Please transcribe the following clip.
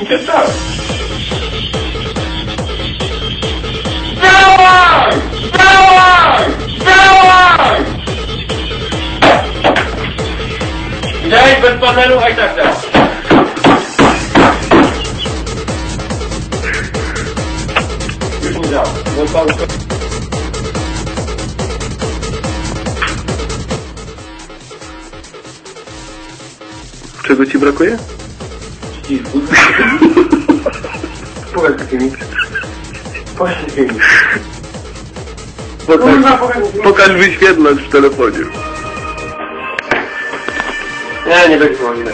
Nie. Działaj! Działaj! Działaj! Widziałeś bez panelu, a i tak działa. Już nie działa. Bo pan... Czego ci brakuje? Ścisku. Powiedz mi. Powiedz mi. Kurwa, Pokaż, powiedz mi. pokaż wyświetlacz w telefonie. Nie, nie będzie mogli.